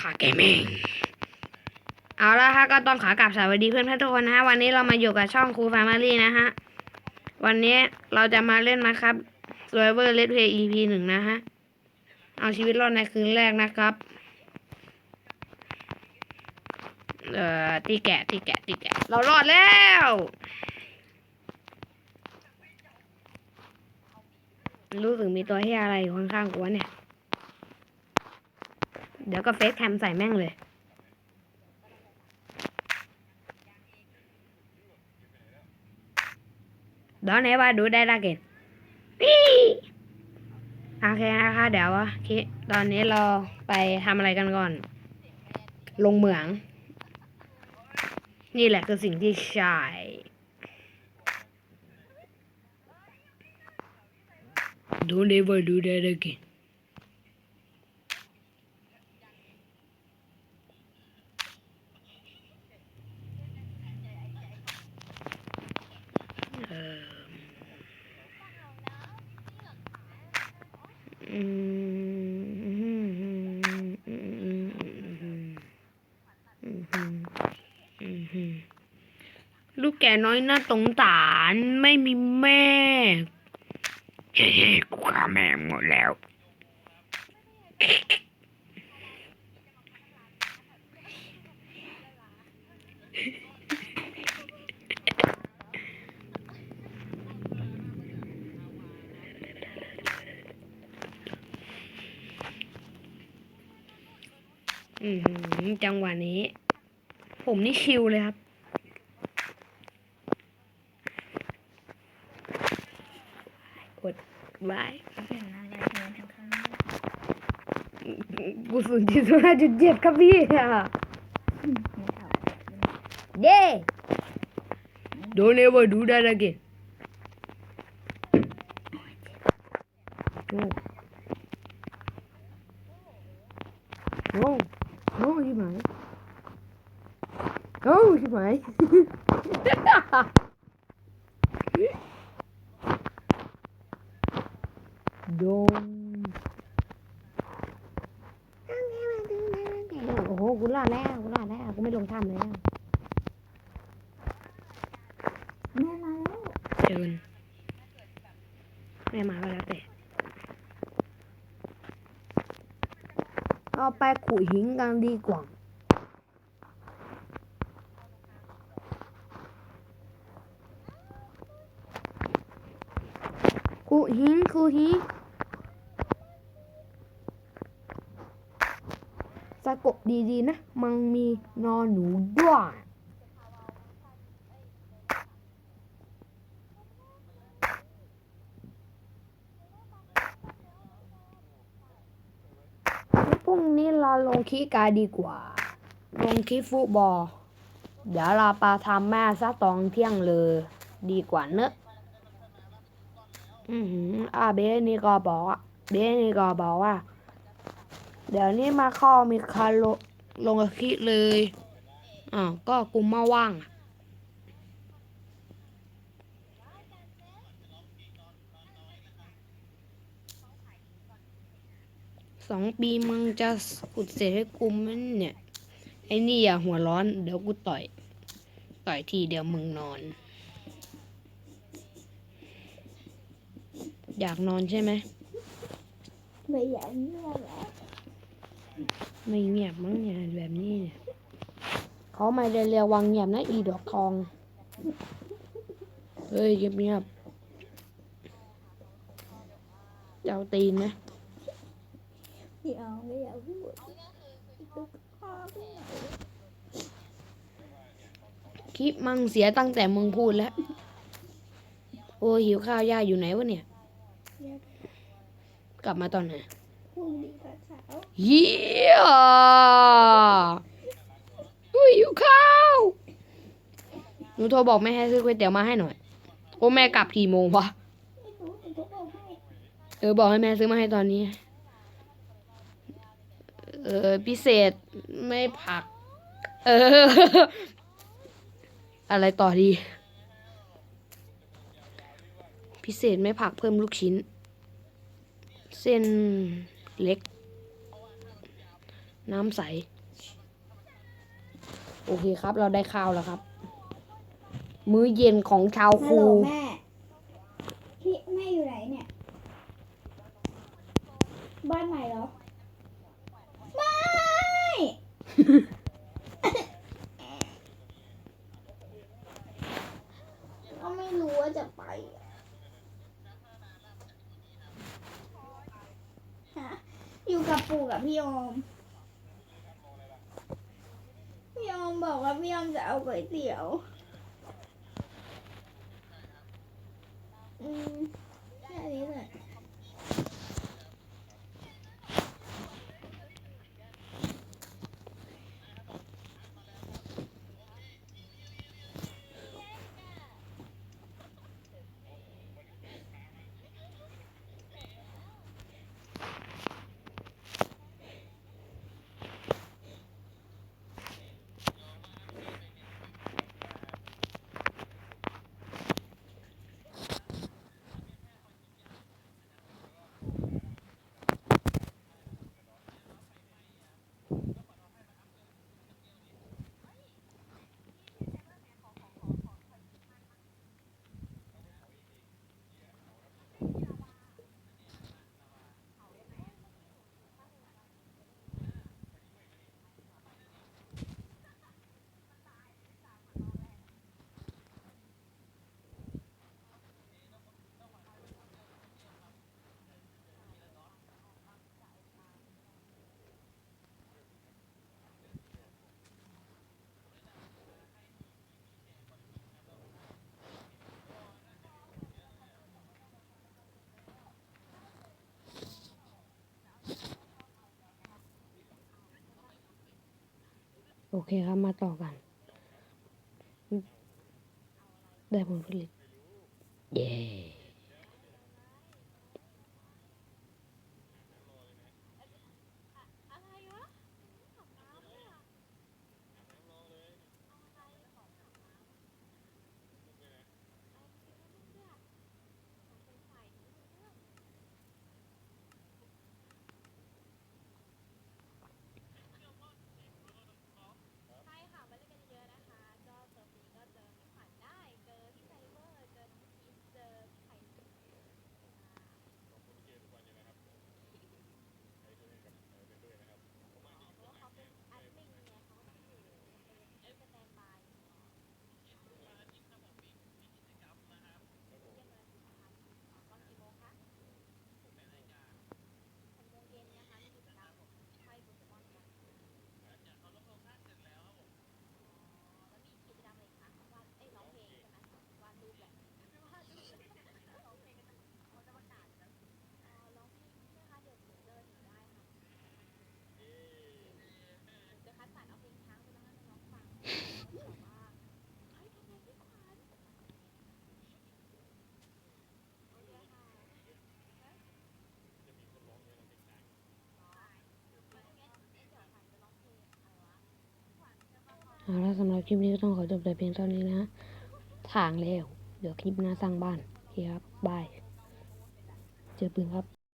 ขาเกมมิ่งเอาละฮะก็ต้องขอกลับสวัสดีเพื่อนเพื่อนทุกคนนะฮะวันนี้เรามาอยู่กับช่องครูฟาร์มารีนะฮะวันนี้เราจะมาเล่นนะครับ Survivor Let's Play EP หนึ่งนะฮะเอาชีวิตรอดในคืนแรกนะครับเอ่อตีแกะตีแกะตีแกะเรารอดแล้วรู้สึกมีตัวที่อะไรอยู่ข้างๆกูวเนี่ย เดี๋ยวก็เฟซแคมใส่แม่งเลย Don't ever do that again ปี้โอเคนะคะ เดี๋ยวคิดตอนนี้เราไปทำอะไรกันก่อน ลงเหมือง นี่แหละคือสิ่งที่ใช่ Don't ever do that again อ่ออืม ลูกแกน้อยน่าสงสารไม่มีแม่เฮ้ยกูฆ่าแม่งหมดแล้ว อือหือจังหวะนี้ ผมนี่ชิลเลยครับ กดไว้กูสุดที่สุดห้าจุดเจ็ดครับพี่อะเด้ Don't ever do that again โอ้โอ้โอ้ชิบหายโอ้ชิบหายโดนโอ้โห กูรอดแล้ว กูรอดแล้ว กูไม่ลงถ้ำแล้วแม่มาแล้วเชิญแม่มาก็แล้วแต่เอาไปขุดหินกันดีกว่า หินขุดหินสะกดดีๆนะ มันมีนอนหนูด้วยพรุ่งนี้เราลงคีกายดีกว่า ลงคีฟุตบอล เดี๋ยวเราไปทำแม่ซะตอนเที่ยงเลย ดีกว่าเนอะ อือหืออ่าเบสนี่ก็บอกว่าเบสนี่ก็บอกว่า เดี๋ยวนี้มาเข้อมีคาโลลงกับคีเลยอ่าก็กูมาว่างสองปีมึงจะขุดเสร็จให้กูมันเนี่ย ไอ้นี่อย่าหัวร้อน เดี๋ยวกูต่อย ต่อยทีเดียวมึงนอน อยากนอนใช่ไหมไม่อยากเงียบแล้วไม่เงียบมั้งเนี่ยแบบนี้เนี่ยเขาไม่ได้เรียกวังเงียบนะอีดอกทอง เฮ้ยเงียบเงียบจะเอาตีนไหมไม่เอาไม่อยากพูดคลิปมังเสียตั้งแต่มึงพูดแล้ว โอ้หิวข้าวย่าอยู่ไหนวะเนี่ย ลับมาตอนไหนพรุ่งนี้ตอนเช้าเยี่ยอุ้ยหิวข้าวหนูโทรบอกแม่ให้ซื้อก๋วยเตี๋ยวมาให้หน่อยโอ้แม่กลับกี่โมงวะไม่รู้แต่ตุ๊กเอาให้เออบอกให้แม่ซื้อมาให้ตอนนี้ เออพิเศษไม่ผัก เออ อะไรต่อดี พิเศษไม่ผักเพิ่มลูกชิ้น เส้นเล็ก น้ำใส โอเคครับ เราได้ข้าวแล้วครับ มื้อเย็นของชาวครูแม่พี่แม่อยู่ไหนเนี่ย บ้านใหม่เหรอ ไม่ ก็ไม่รู้ว่าจะไปอะฮะ อยู่กับปู่กับพี่อม พี่อมบอกว่าพี่อมจะเอาก๋วยเตี๋ยว อืม เคครับมาต่อกัน ได้ผลผลิต เย้ เอาละสำหรับคลิปนี้ก็ต้องขอจบแต่เพียงเท่านี้นะทางแล้ว เดี๋ยวคลิปหน้าสร้างบ้านโอเคครับบาย เจอปืนครับ